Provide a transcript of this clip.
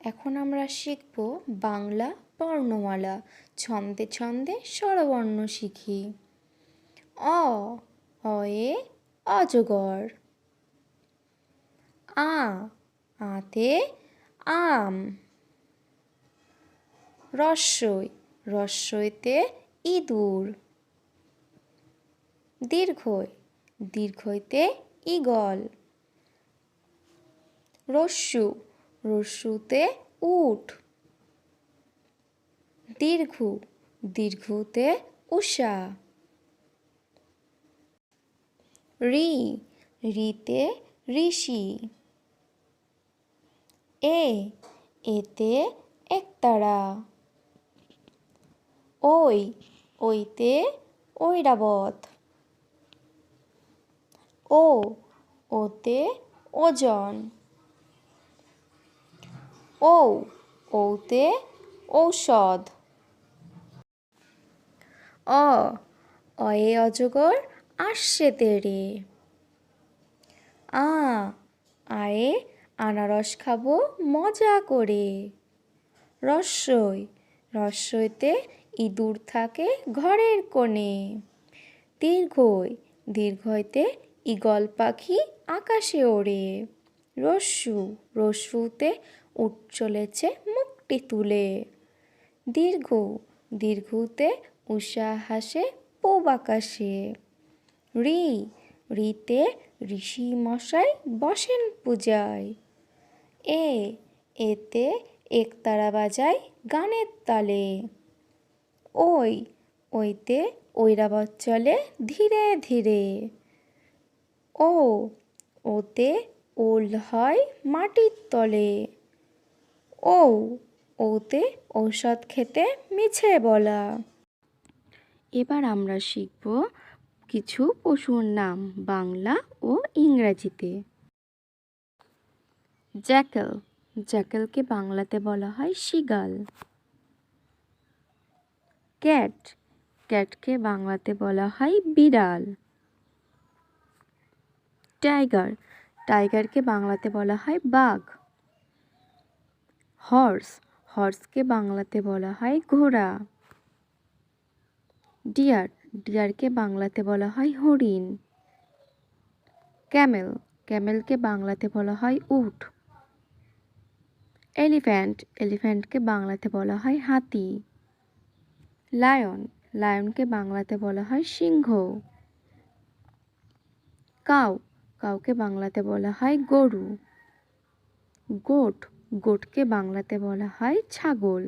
এখন আমরা শিখব বাংলা বর্ণমালা। ছন্দে ছন্দে স্বরবর্ণ শিখি। অ, অয়ে, অজগর। আ, আতে, আম। রস্যই, রস্যইতে ইঁদুর। দীর্ঘই, দীর্ঘইতে ঈগল। রস্যু রস্যুতে উঠ দীর্ঘ, দীর্ঘতে উষা। রি, রিতে ঋষি। এ, এতে একতারা। ওই, ওইতে ঐরাবত। ও, ওতে ওজন। ও ওতে ঔষধ। অ, অয়ে অজগর আসছে তেরে আ, আয়ে আনারস খাব মজা করে। রস্যই রস্যইতে ইঁদুর থাকে ঘরের কোণে। দীর্ঘই, দীর্ঘইতে ঈগল পাখি আকাশে ওড়ে। রস্যু রস্যুতে উঠ চলেছে মুখটি তুলে। দীর্ঘ, দীর্ঘতে উষা হাসে পূব আকাশে। রি, রিতে ঋষি মশাই বসেন পূজায়। এ, এতে একতারা বাজায় গানের তালে। ওই, ওইতে ঐরাবত চলে ধীরে ধীরে। ও, ওতে ওল হয় মাটির তলে। ও ওতে ঔষধ খেতে মিছে বলা। এবার আমরা শিখব কিছু পশুর নাম বাংলা ও ইংরাজিতে। জ্যাকেল, জ্যাকেলকে বাংলাতে বলা হয় শিগাল। ক্যাট, ক্যাটকে বাংলাতে বলা হয় বিড়াল। টাইগার, টাইগারকে বাংলাতে বলা হয় বাঘ। হর্স, হর্সকে বাংলাতে বলা হয় ঘোড়া। ডিয়ার, ডিয়ারকে বাংলাতে বলা হয় হরিণ। ক্যামেল, ক্যামেলকে বাংলাতে বলা হয় উট। এলিফ্যান্ট, এলিফ্যান্টকে বাংলাতে বলা হয় হাতি। লায়ন, লায়নকে বাংলাতে বলা হয় সিংহ। কাউ, কাউকে বাংলাতে বলা হয় গরু। গোট গোটকে বাংলাতে বলা হয় ছাগল।